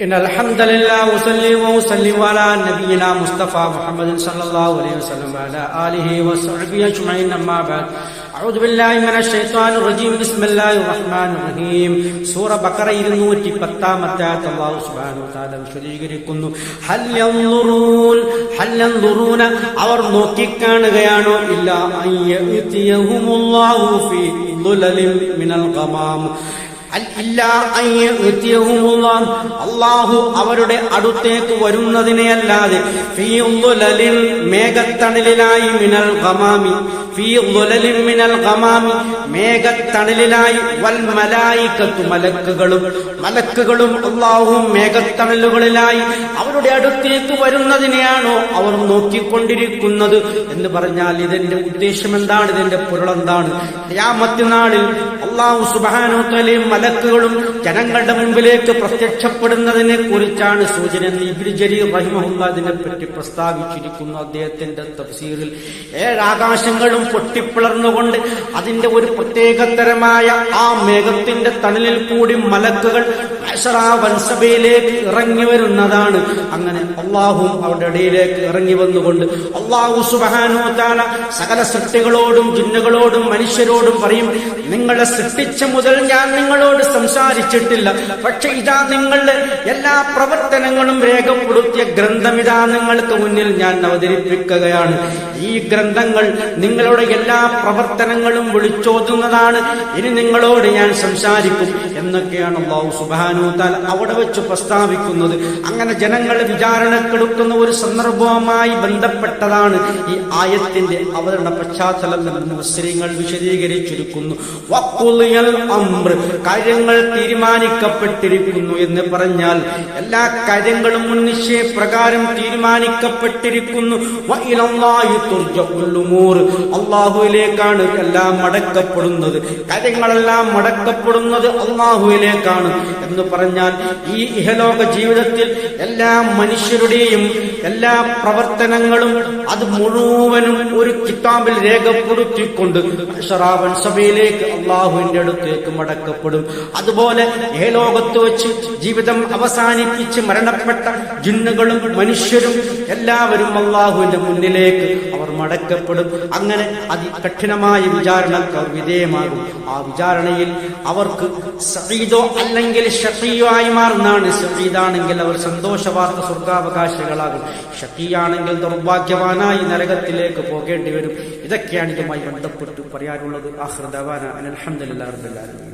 إن الحمد لله وصلي وسلم على نبينا مصطفى محمد صلى الله عليه وسلم وعلى آله وصحبه أجمعين أما بعد أعوذ بالله من الشيطان الرجيم بسم الله الرحمن الرحيم സൂറ ബക്കറ ഇരുന്നൂറ്റി പത്താമത്തെ അള്ളാഹു സുബ്ഹാനഹു വതആല വിശദീകരിക്കുന്നു ഹൽ യൻദുറൂൻ ഹൽ യൻദുറൂന അവർ നോക്കിക്കാണുകയാണോ ഇല്ല അയ്യതിയഹുമുല്ലാഹു ഫീ ദുലലിൻ മിനൽ ഗമാം അള്ളാഹു അവരുടെ അടുത്തേക്ക് വരുന്നതിനെയല്ലാതെ മേഘത്തണലിലായി മിനൽ ഗമാമി മിനൽ ഗമാമി മേഘത്തണലിലായി വൽ മലായിക്കത്തു മലക്കുകളും മലക്കുകളും അള്ളാഹും മേഘത്തണലുകളിലായി അവരുടെ അടുത്തേക്ക് വരുന്നതിനെയാണോ അവർ നോക്കിക്കൊണ്ടിരിക്കുന്നത് എന്ന് പറഞ്ഞാൽ ഇതിന്റെ ഉദ്ദേശം എന്താണ് ഇതിന്റെ പൊരുളെന്താണ്? യാമത്തിനാളിൽ അള്ളാഹു സുബാനോ തലയും മലക്കുകളും ജനങ്ങളുടെ മുമ്പിലേക്ക് പ്രത്യക്ഷപ്പെടുന്നതിനെ കുറിച്ചാണ് സൂചന ഇബ്രിജരി റഹിമഹുല്ല അതിനെ പറ്റി പ്രസ്താവിച്ചിരിക്കുന്നു അദ്ദേഹത്തിന്റെ തഫ്സീറിൽ. ഏഴാകാശങ്ങളും പൊട്ടിപ്പിളർന്നുകൊണ്ട് അതിന്റെ ഒരു പ്രത്യേകതരമായ ആ മേഘത്തിന്റെ തണലിൽ കൂടി മലക്കുകൾ വൻസഭയിലേക്ക് ഇറങ്ങി വരുന്നതാണ് അങ്ങനെ അള്ളാഹും അവരുടെ ഇടയിലേക്ക് ഇറങ്ങി വന്നുകൊണ്ട് അള്ളാഹു സുബാനോ താല സകല സൃഷ്ടികളോടും ജിന്നുകളോടും മനുഷ്യരോടും പറയും നിങ്ങളെ സൃഷ്ടിച്ച മുതൽ ഞാൻ നിങ്ങളോട് സംസാരിച്ചിട്ടില്ല. പക്ഷെ ഇതാ നിങ്ങളുടെ എല്ലാ പ്രവർത്തനങ്ങളും രേഖപ്പെടുത്തിയ ഗ്രന്ഥം ഇതാ നിങ്ങൾക്ക് മുന്നിൽ ഞാൻ അവതരിപ്പിക്കുകയാണ്. ഈ ഗ്രന്ഥങ്ങൾ നിങ്ങളുടെ എല്ലാ പ്രവർത്തനങ്ങളും വിളിച്ചോതുന്നതാണ്. ഇനി നിങ്ങളോട് ഞാൻ സംസാരിക്കും എന്നൊക്കെയാണ് അള്ളാഹു സുബാനൂത്താൽ അവിടെ വെച്ച് പ്രസ്താവിക്കുന്നത്. അങ്ങനെ ജനങ്ങൾ വിചാരണക്കെടുക്കുന്ന ഒരു സന്ദർഭവുമായി ബന്ധപ്പെട്ടതാണ് ഈ ആയത്തിന്റെ അവതരണ പശ്ചാത്തലം എന്ന് മുസ്ലിങ്ങൾ വിശദീകരിച്ചിരിക്കുന്നു. കാര്യങ്ങൾ തീരുമാനിക്കപ്പെട്ടിരിക്കുന്നു എന്ന് പറഞ്ഞാൽ എല്ലാ കാര്യങ്ങളും മുൻനിശ്ചയ പ്രകാരം തീരുമാനിക്കപ്പെട്ടിരിക്കുന്നു. അള്ളാഹുവിലേക്കാണ് എല്ലാം മടക്കപ്പെടുന്നത് കാര്യങ്ങളെല്ലാം മടക്കപ്പെടുന്നത് അള്ളാഹുവിലേക്കാണ് എന്ന് പറഞ്ഞാൽ ഈ ഇഹലോക ജീവിതത്തിൽ എല്ലാ മനുഷ്യരുടെയും എല്ലാ പ്രവർത്തനങ്ങളും അത് മുഴുവനും ഒരു കിതാബിൽ രേഖപ്പെടുത്തിക്കൊണ്ട് ഷറാവൻ സഭയിലേക്ക് അള്ളാഹുവിന്റെ അടുത്തേക്ക് മടക്കപ്പെടും. അതുപോലെ ഏ ലോകത്ത് വെച്ച് ജീവിതം അവസാനിപ്പിച്ച് മരണപ്പെട്ട ജിന്നുകളും മനുഷ്യരും എല്ലാവരും അള്ളാഹുവിന്റെ മുന്നിലേക്ക് അവർ മടക്കപ്പെടും. അങ്ങനെ അതികഠിനമായ വിചാരണക്ക് അവർ വിധേയമാകും ആ വിചാരണയിൽ അവർക്ക് സഹീദോ അല്ലെങ്കിൽ ഷഫീയോ ആയി മാറുന്നതാണ്. സഹീദാണെങ്കിൽ അവർ സന്തോഷവാർത്ത സ്വർഗാവകാശികളാകും. ഷഫീയാണെങ്കിൽ ദൗർഭാഗ്യവാനായി നരകത്തിലേക്ക് പോകേണ്ടി വരും. ഇതൊക്കെയാണ് ഇതുമായി ബന്ധപ്പെട്ട് പറയാനുള്ളത്. റബ്ബിൽ അലഹമുല്ലാ